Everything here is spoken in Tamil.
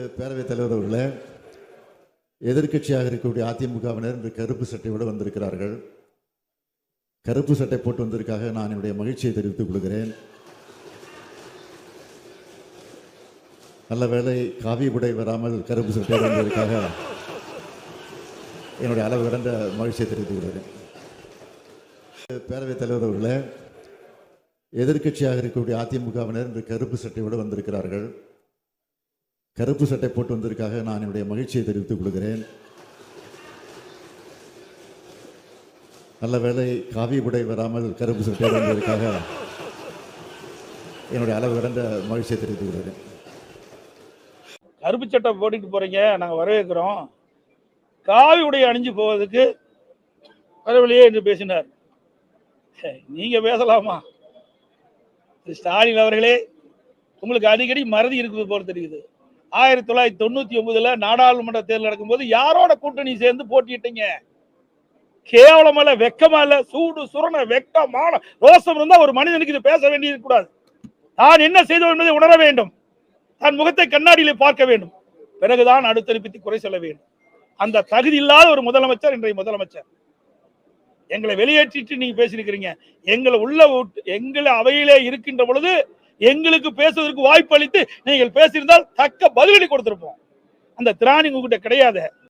பேரவைத் தலைவர் அவர்களே எதிர்க்கட்சியாக இருக்கக்கூடிய அதிமுகவினர் இன்று கருப்பு சட்டையோடு வந்திருக்கிறார்கள். கருப்பு சட்டை போட்டு வந்ததற்காக நான் என்னுடைய மகிழ்ச்சியை தெரிவித்துக் கொள்கிறேன். நல்ல வேளை காவி உடை வராமல் கருப்பு சட்டை வந்ததற்காக என்னுடைய அளவு கடந்த மகிழ்ச்சியை தெரிவித்துக் கொள்கிறேன். பேரவைத் தலைவர் அவர்களே எதிர்க்கட்சியாக இருக்கக்கூடிய அதிமுகவினர் இன்று கருப்பு சட்டையோடு வந்திருக்கிறார்கள். கருப்பு சட்டை போட்டு வந்ததற்காக நான் என்னுடைய மகிழ்ச்சியை தெரிவித்துக் கொள்கிறேன். நல்ல வேளை காவி உடை வராமல் கருப்பு சட்டை வந்ததற்காக என்னுடைய அளவு கடந்த மகிழ்ச்சியை தெரிவித்துக் கொள்கிறேன். கருப்பு சட்டை போட்டுட்டு போறீங்க நாங்கள் வரவேற்கிறோம். காவி உடை அணிஞ்சு போவதுக்கு வரவில்லையே என்று பேசினார். நீங்க பேசலாமா? ஸ்டாலின் அவர்களே உங்களுக்கு அடிக்கடி மறதி இருக்குது போல தெரியுது. ஆயிரத்தி தொள்ளாயிரத்தி தொண்ணூத்தி ஒன்பதுல நாடாளுமன்ற தேர்தல் நடக்கும்போது யாரோட கூட்டணி சேர்ந்து போட்டியிட்டீங்க? கேவலமல்ல வெக்கமா இல்ல சூடு சுரண வெக்கமான ரோசம் இருந்தா ஒரு மனிதனுக்கு இது பேச வேண்டியது கூடாது. தான் என்ன செய்தோம் என்பதை உணர வேண்டும். தன் முகத்தை கண்ணாடியிலே பார்க்க வேண்டும். பிறகுதான் அடுத்தறிப்பித்து குறை சொல்ல வேண்டும். அந்த தகுதி இல்லாத ஒரு முதலமைச்சர் இன்றைய முதலமைச்சர். எங்களை வெளியேற்றிட்டு நீங்க பேசியிருக்கிறீங்க. எங்களை உள்ள விட்டு- எங்களை அவையிலே இருக்கின்ற பொழுது எங்களுக்கு பேசுவதற்கு வாய்ப்பு அளித்து நீங்கள் பேசியிருந்தால் தக்க பதிலடி கொடுத்திருப்போம். அந்த திராணி உங்ககிட்ட கிடையாது.